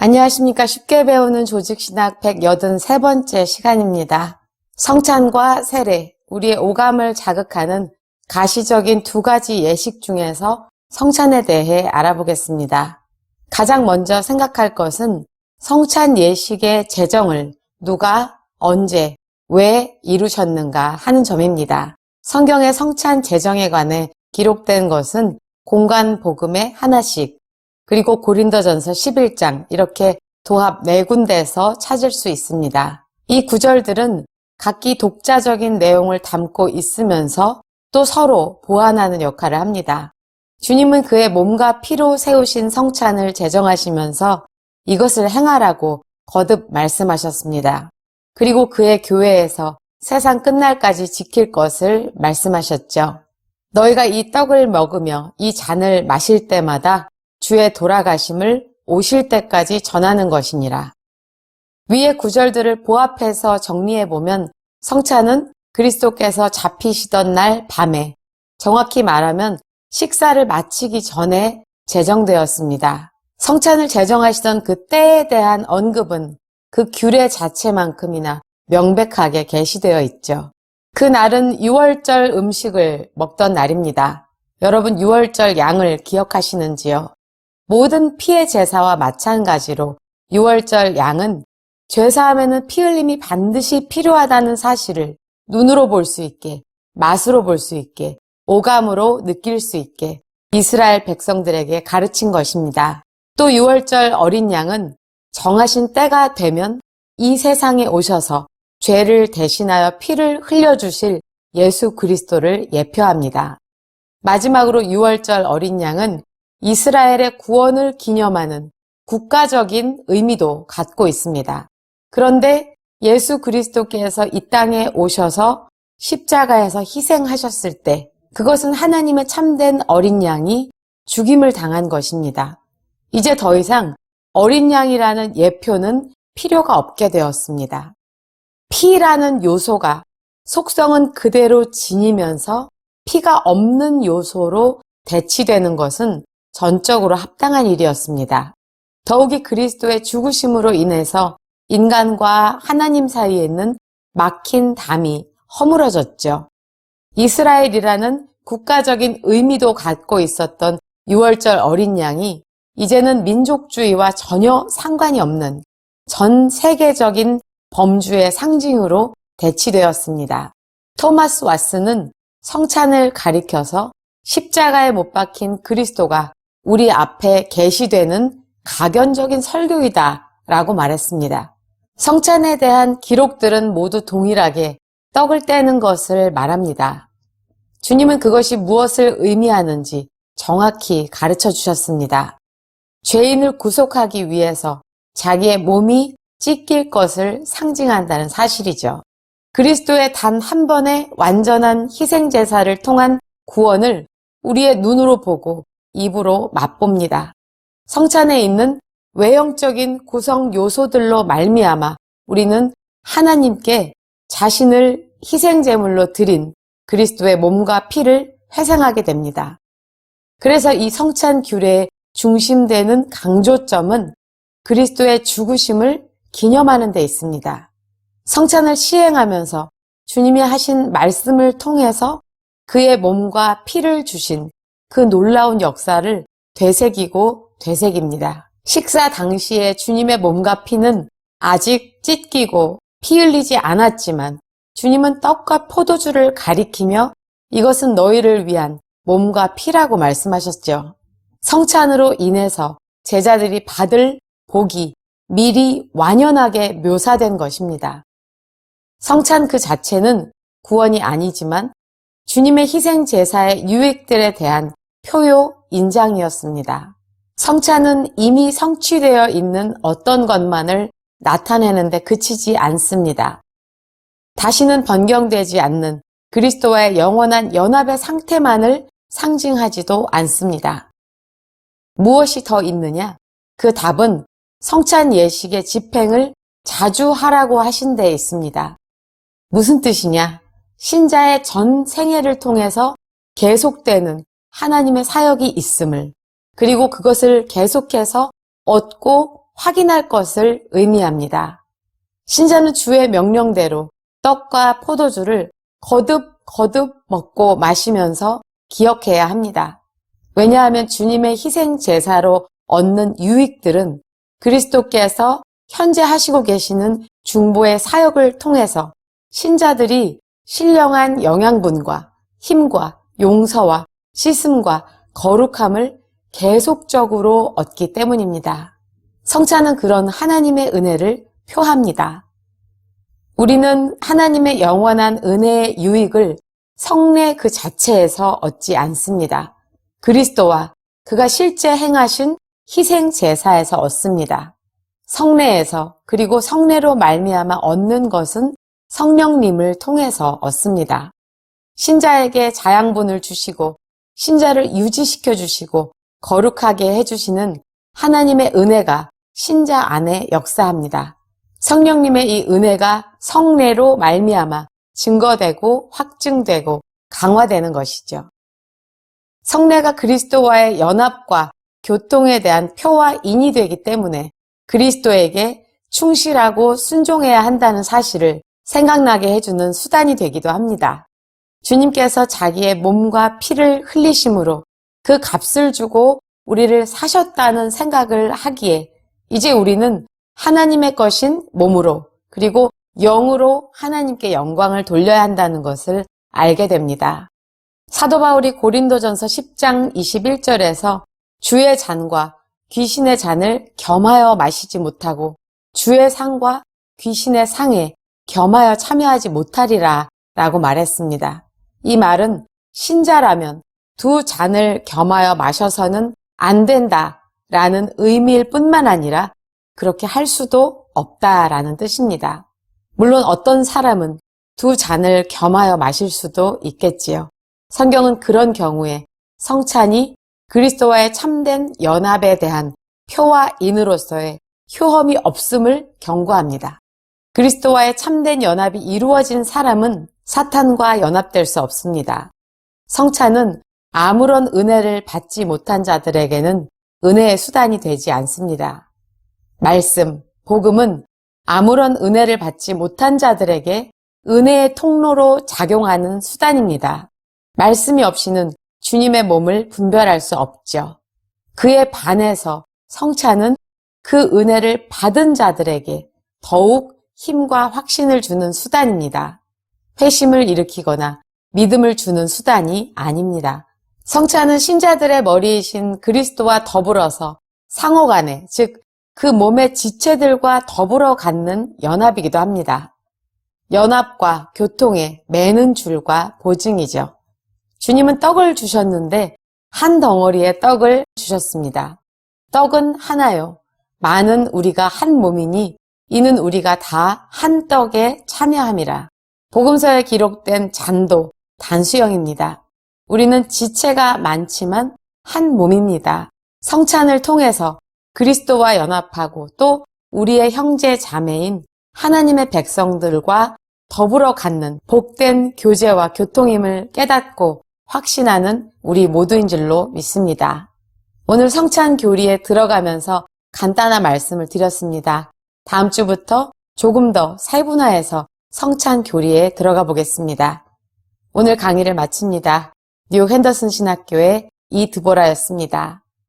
안녕하십니까. 쉽게 배우는 조직신학 183번째 시간입니다. 성찬과 세례, 우리의 오감을 자극하는 가시적인 두 가지 예식 중에서 성찬에 대해 알아보겠습니다. 가장 먼저 생각할 것은 성찬 예식의 제정을 누가, 언제, 왜 이루셨는가 하는 점입니다. 성경의 성찬 제정에 관해 기록된 것은 공간 복음의 하나씩, 그리고 고린도전서 11장 이렇게 도합 네 군데에서 찾을 수 있습니다. 이 구절들은 각기 독자적인 내용을 담고 있으면서 또 서로 보완하는 역할을 합니다. 주님은 그의 몸과 피로 세우신 성찬을 제정하시면서 이것을 행하라고 거듭 말씀하셨습니다. 그리고 그의 교회에서 세상 끝날까지 지킬 것을 말씀하셨죠. 너희가 이 떡을 먹으며 이 잔을 마실 때마다 주의 돌아가심을 오실 때까지 전하는 것이니라. 위의 구절들을 보합해서 정리해 보면 성찬은 그리스도께서 잡히시던 날 밤에 정확히 말하면 식사를 마치기 전에 제정되었습니다. 성찬을 제정하시던 그 때에 대한 언급은 그 규례 자체만큼이나 명백하게 게시되어 있죠. 그 날은 6월절 음식을 먹던 날입니다. 여러분 6월절 양을 기억하시는지요? 모든 피의 제사와 마찬가지로 6월절 양은 죄사함에는 피 흘림이 반드시 필요하다는 사실을 눈으로 볼 수 있게, 맛으로 볼 수 있게, 오감으로 느낄 수 있게 이스라엘 백성들에게 가르친 것입니다. 또 6월절 어린 양은 정하신 때가 되면 이 세상에 오셔서 죄를 대신하여 피를 흘려주실 예수 그리스도를 예표합니다. 마지막으로 6월절 어린 양은 이스라엘의 구원을 기념하는 국가적인 의미도 갖고 있습니다. 그런데 예수 그리스도께서 이 땅에 오셔서 십자가에서 희생하셨을 때 그것은 하나님의 참된 어린 양이 죽임을 당한 것입니다. 이제 더 이상 어린 양이라는 예표는 필요가 없게 되었습니다. 피라는 요소가 속성은 그대로 지니면서 피가 없는 요소로 대치되는 것은 전적으로 합당한 일이었습니다. 더욱이 그리스도의 죽으심으로 인해서 인간과 하나님 사이에 있는 막힌 담이 허물어졌죠. 이스라엘이라는 국가적인 의미도 갖고 있었던 6월절 어린 양이 이제는 민족주의와 전혀 상관이 없는 전 세계적인 범주의 상징으로 대치되었습니다. 토마스 왓슨은 성찬을 가리켜서 십자가에 못 박힌 그리스도가 우리 앞에 계시되는 가견적인 설교이다 라고 말했습니다. 성찬에 대한 기록들은 모두 동일하게 떡을 떼는 것을 말합니다. 주님은 그것이 무엇을 의미하는지 정확히 가르쳐 주셨습니다. 죄인을 구속하기 위해서 자기의 몸이 찢길 것을 상징한다는 사실이죠. 그리스도의 단 한 번의 완전한 희생제사를 통한 구원을 우리의 눈으로 보고 입으로 맛봅니다. 성찬에 있는 외형적인 구성 요소들로 말미암아 우리는 하나님께 자신을 희생제물로 드린 그리스도의 몸과 피를 회상하게 됩니다. 그래서 이 성찬 규례의 중심되는 강조점은 그리스도의 죽으심을 기념하는 데 있습니다. 성찬을 시행하면서 주님이 하신 말씀을 통해서 그의 몸과 피를 주신 그 놀라운 역사를 되새기고 되새깁니다. 식사 당시에 주님의 몸과 피는 아직 찢기고 피 흘리지 않았지만 주님은 떡과 포도주를 가리키며 이것은 너희를 위한 몸과 피라고 말씀하셨죠. 성찬으로 인해서 제자들이 받을 복이 미리 완연하게 묘사된 것입니다. 성찬 그 자체는 구원이 아니지만 주님의 희생 제사의 유익들에 대한 표요 인장이었습니다. 성찬은 이미 성취되어 있는 어떤 것만을 나타내는데 그치지 않습니다. 다시는 변경되지 않는 그리스도와의 영원한 연합의 상태만을 상징하지도 않습니다. 무엇이 더 있느냐? 그 답은 성찬 예식의 집행을 자주 하라고 하신 데 있습니다. 무슨 뜻이냐? 신자의 전 생애를 통해서 계속되는 하나님의 사역이 있음을 그리고 그것을 계속해서 얻고 확인할 것을 의미합니다. 신자는 주의 명령대로 떡과 포도주를 거듭 거듭 먹고 마시면서 기억해야 합니다. 왜냐하면 주님의 희생 제사로 얻는 유익들은 그리스도께서 현재 하시고 계시는 중보의 사역을 통해서 신자들이 신령한 영양분과 힘과 용서와 씻음과 거룩함을 계속적으로 얻기 때문입니다. 성찬은 그런 하나님의 은혜를 표합니다. 우리는 하나님의 영원한 은혜의 유익을 성례 그 자체에서 얻지 않습니다. 그리스도와 그가 실제 행하신 희생 제사에서 얻습니다. 성례에서 그리고 성례로 말미암아 얻는 것은 성령님을 통해서 얻습니다. 신자에게 자양분을 주시고 신자를 유지시켜 주시고 거룩하게 해주시는 하나님의 은혜가 신자 안에 역사합니다. 성령님의 이 은혜가 성례로 말미암아 증거되고 확증되고 강화되는 것이죠. 성례가 그리스도와의 연합과 교통에 대한 표와 인이 되기 때문에 그리스도에게 충실하고 순종해야 한다는 사실을 생각나게 해주는 수단이 되기도 합니다. 주님께서 자기의 몸과 피를 흘리심으로 그 값을 주고 우리를 사셨다는 생각을 하기에 이제 우리는 하나님의 것인 몸으로 그리고 영으로 하나님께 영광을 돌려야 한다는 것을 알게 됩니다. 사도 바울이 고린도전서 10장 21절에서 주의 잔과 귀신의 잔을 겸하여 마시지 못하고 주의 상과 귀신의 상에 겸하여 참여하지 못하리라 라고 말했습니다. 이 말은 신자라면 두 잔을 겸하여 마셔서는 안 된다 라는 의미일 뿐만 아니라 그렇게 할 수도 없다 라는 뜻입니다. 물론 어떤 사람은 두 잔을 겸하여 마실 수도 있겠지요. 성경은 그런 경우에 성찬이 그리스도와의 참된 연합에 대한 표와 인으로서의 효험이 없음을 경고합니다. 그리스도와의 참된 연합이 이루어진 사람은 사탄과 연합될 수 없습니다. 성찬은 아무런 은혜를 받지 못한 자들에게는 은혜의 수단이 되지 않습니다. 말씀, 복음은 아무런 은혜를 받지 못한 자들에게 은혜의 통로로 작용하는 수단입니다. 말씀이 없이는 주님의 몸을 분별할 수 없죠. 그에 반해서 성찬은 그 은혜를 받은 자들에게 더욱 힘과 확신을 주는 수단입니다. 회심을 일으키거나 믿음을 주는 수단이 아닙니다. 성찬은 신자들의 머리이신 그리스도와 더불어서 상호 간에, 즉, 그 몸의 지체들과 더불어 갖는 연합이기도 합니다. 연합과 교통의 매는 줄과 보증이죠. 주님은 떡을 주셨는데 한 덩어리의 떡을 주셨습니다. 떡은 하나요. 많은 우리가 한 몸이니 이는 우리가 다 한 떡에 참여함이라. 복음서에 기록된 잔도 단수형입니다. 우리는 지체가 많지만 한 몸입니다. 성찬을 통해서 그리스도와 연합하고 또 우리의 형제 자매인 하나님의 백성들과 더불어 갖는 복된 교제와 교통임을 깨닫고 확신하는 우리 모두인 줄로 믿습니다. 오늘 성찬 교리에 들어가면서 간단한 말씀을 드렸습니다. 다음 주부터 조금 더 세분화해서 성찬 교리에 들어가 보겠습니다. 오늘 강의를 마칩니다. 뉴욕 핸더슨 신학교의 이드보라였습니다.